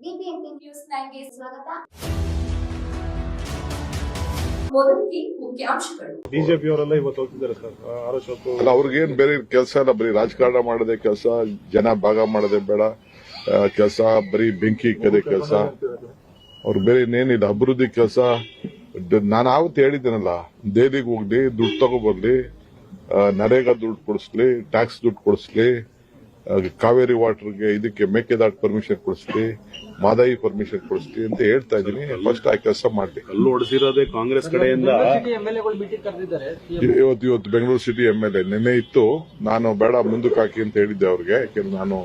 BBMP news ನೈನ್ಗೆ ಸ್ವಾಗತ. ಬಿಜೆಪಿಯವರೆಲ್ಲ ಇವತ್ತು ಹೋಗ್ತಿದ್ದಾರೆ ಸರ್. ಅಲ್ಲ ಅವ್ರಿಗೇನ್ ಬೇರೆ ಕೆಲಸ ಇಲ್ಲ ಬರೀ ರಾಜಕಾರಣ ಮಾಡದೆ ಕೆಲಸ ಜನ ಭಾಗ ಮಾಡದೆ ಬೇಡ. ಕೆಲಸ ಬರೀ ಬೆಂಕಿ ಇಕ್ಕದೆ ಕೆಲಸ. ಅವ್ರ ಬೇರೆ ಇನ್ನೇನಿಲ್ಲ ಅಭಿವೃದ್ಧಿ ಕೆಲಸ. ನಾನು ಆವತ್ತು ಹೇಳಿದ್ದೇನಲ್ಲ ದೆಹಲಿಗೆ ಹೋಗ್ಲಿ ದುಡ್ಡು ತಗೊಬರ್ಲಿ ಆ, ನರೇಗಾ ದುಡ್ಡು ಕೊಡಿಸ್ಲಿ ಟ್ಯಾಕ್ಸ್ ದುಡ್ಡು ಕೊಡಿಸ್ಲಿ ಕಾವೇರಿ ವಾಟರ್ಗೆ ಇದಕ್ಕೆ ಮೇಕೆದಾಟ್ ಪರ್ಮಿಷನ್ ಕೊಡಿಸ್ತಿ ಮಾದಾಯಿ ಪರ್ಮಿಷನ್ ಕೊಡಿಸ್ತಿ ಅಂತ ಹೇಳ್ತಾ ಇದ್ದೀನಿ. ಫಸ್ಟ್ ಆ ಕೆಲಸ ಮಾಡ್ಲಿ. ಕಲ್ಲು ಹೊಡೆಸಿರೋದೇ ಕಾಂಗ್ರೆಸ್ ಕಡೆಯಿಂದ. ಇವತ್ತು ಇವತ್ತು Bengaluru city M L A ನಿನ್ನೆ ಇತ್ತು. ನಾನು ಬೇಡ ಮುಂದಕ್ಕೆ ಹಾಕಿ ಅಂತ ಹೇಳಿದ್ದೆ ಅವ್ರಿಗೆ. ಯಾಕೆಂದ್ರೆ ನಾನು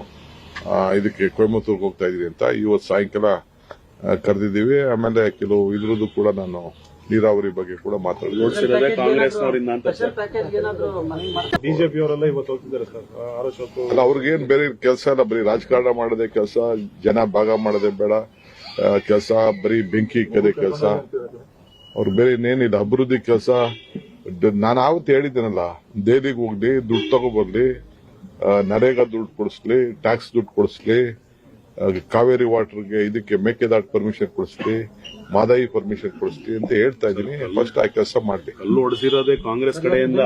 ಇದಕ್ಕೆ ಕೊಯಮತ್ತೂರ್ಗೆ ಹೋಗ್ತಾ ಇದೀನಿ ಅಂತ. ಇವತ್ತು ಸಾಯಂಕಾಲ ಕರೆದಿದ್ದೀವಿ. ಆಮೇಲೆ ಕೆಲವು ಇದ್ರದ್ದು ಕೂಡ ನಾನು ನೀರಾವರಿ ಬಗ್ಗೆ ಕೂಡ ಮಾತಾಡಿದ್ರೆ. ಕಾಂಗ್ರೆಸ್ ಬಿಜೆಪಿ ಅವರೆಲ್ಲ ಇವತ್ತು ಹೋಗ್ತಿದ್ದಾರೆ ಸರ್. ಅವ್ರಿಗೇನ್ ಬೇರೆ ಕೆಲಸ ಇಲ್ಲ ಬರೀ ರಾಜಕಾರಣ ಮಾಡದೆ ಕೆಲಸ ಜನ ಭಾಗ ಮಾಡದೆ ಬೇಡ. ಕೆಲಸ ಬರೀ ಬೆಂಕಿ ಇಕ್ಕದೆ ಕೆಲಸ. ಅವ್ರು ಬೇರೆ ಇನ್ನೇನಿಲ್ಲ ಅಭಿವೃದ್ಧಿ ಕೆಲಸ. ನಾನು ಆವತ್ತು ಹೇಳಿದ್ದೇನಲ್ಲ ದೆಹಲಿಗೆ ಹೋಗ್ಲಿ ದುಡ್ಡು ತಗೊಬರ್ಲಿ ಬರ್ಲಿ ನರೇಗಾ ದುಡ್ಡು ಕೊಡಿಸ್ಲಿ ಟ್ಯಾಕ್ಸ್ ದುಡ್ಡು ಕೊಡಿಸ್ಲಿ ಕಾವೇರಿ ವಾಟರ್ಗೆ ಇದಕ್ಕೆ ಮೇಕೆದಾಟ್ ಪರ್ಮಿಷನ್ ಕೊಡಿಸ್ಲಿ ಮಾದಾಯಿ ಪರ್ಮಿಷನ್ ಕೊಡಿಸ್ಲಿ ಅಂತ ಹೇಳ್ತಾ ಇದೀನಿ ಫಸ್ಟ್ ಆ ಕೆಲಸ ಮಾಡಿ ಕಲ್ಲು ಹೊಡೆಸಿರೋದೇ ಕಾಂಗ್ರೆಸ್ ಕಡೆಯಿಂದ.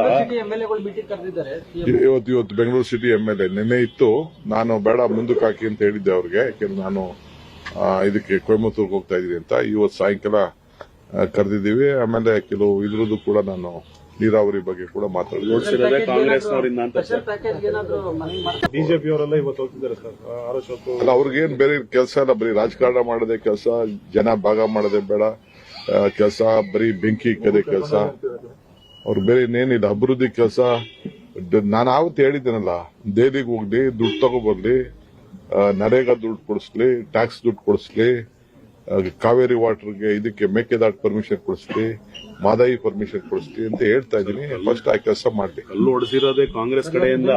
ಇವತ್ತು ಇವತ್ತು Bengaluru city M L A. ನಿನ್ನೆ ಇತ್ತು. ನಾನು ಬೇಡ ಮುಂದಕ್ಕೆ ಹಾಕಿ ಅಂತ ಹೇಳಿದ್ದೆ ಅವ್ರಿಗೆ. ಯಾಕೆಂದ್ರೆ ನಾನು ಇದಕ್ಕೆ ಕೊಯಮತ್ತೂರ್ಗೆ ಹೋಗ್ತಾ ಇದೀನಿ ಅಂತ. ಇವತ್ತು ಸಾಯಂಕಾಲ ಕರೆದಿದ್ದೀವಿ. ಆಮೇಲೆ ಕೆಲವು ಇದ್ರದ್ದು ಕೂಡ ನಾನು ನೀರಾವರಿ ಬಗ್ಗೆ ಕೂಡ ಮಾತಾಡಿದ್ರೆ ಬಿಜೆಪಿಯವರೆಲ್ಲ ಇವತ್ತು ಹೋಗ್ತಿದ್ದಾರೆ ಸರ್. ಅವ್ರಿಗೇನ್ ಬೇರೆ ಕೆಲಸ ಇಲ್ಲ ಬರೀ ರಾಜಕಾರಣ ಮಾಡದೆ ಕೆಲಸ ಜನ ಭಾಗ ಮಾಡದೆ ಬೇಡ ಕೆಲಸ ಬರೀ ಬೆಂಕಿ ಇಕ್ಕದೆ ಕೆಲಸ. ಅವ್ರು ಬೇರೆ ಇನ್ನೇನಿಲ್ಲ ಅಭಿವೃದ್ಧಿ ಕೆಲಸ. ನಾನು ಆವತ್ತು ಹೇಳಿದ್ದೇನಲ್ಲ ದೆಹಲಿಗೆ ಹೋಗ್ಲಿ ದುಡ್ಡು ತಗೊಬರ್ಲಿ ನರೇಗಾ ದುಡ್ಡು ಕೊಡಿಸ್ಲಿ ಟ್ಯಾಕ್ಸ್ ದುಡ್ಡು ಕೊಡಿಸ್ಲಿ ಕಾವೇರಿ ವಾಟರ್ಗೆ ಇದಕ್ಕೆ ಮೇಕೆದಾಟ್ ಪರ್ಮಿಷನ್ ಕೊಡಿಸ್ತಿ ಮಾದಾಯಿ ಪರ್ಮಿಷನ್ ಕೊಡಿಸ್ತಿ ಅಂತ ಹೇಳ್ತಾ ಇದೀನಿ ಫಸ್ಟ್ ಆ ಕೆಲಸ ಮಾಡ್ಲಿ. ಕಲ್ಲು ಹೊಡೆಸಿರೋದೇ ಕಾಂಗ್ರೆಸ್ ಕಡೆಯಿಂದ.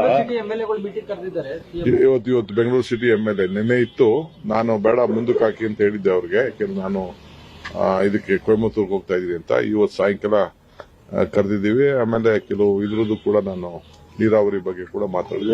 ಇವತ್ತು ಇವತ್ತು Bengaluru city M L A ನಿನ್ನೆ ಇತ್ತು. ನಾನು ಬೇಡ ಮುಂದಕ್ಕೆ ಹಾಕಿ ಅಂತ ಹೇಳಿದ್ದೆ ಅವ್ರಿಗೆ. ಯಾಕೆಂದ್ರೆ ನಾನು ಇದಕ್ಕೆ ಕೊಯಮತ್ತೂರ್ಗೆ ಹೋಗ್ತಾ ಇದೀನಿ ಅಂತ. ಇವತ್ತು ಸಾಯಂಕಾಲ ಕರೆದಿದ್ದೀವಿ. ಆಮೇಲೆ ಕೆಲವು ಇದ್ರದ್ದು ಕೂಡ ನಾನು ನೀರಾವರಿ ಬಗ್ಗೆ ಕೂಡ ಮಾತಾಡಿದ್ವಿ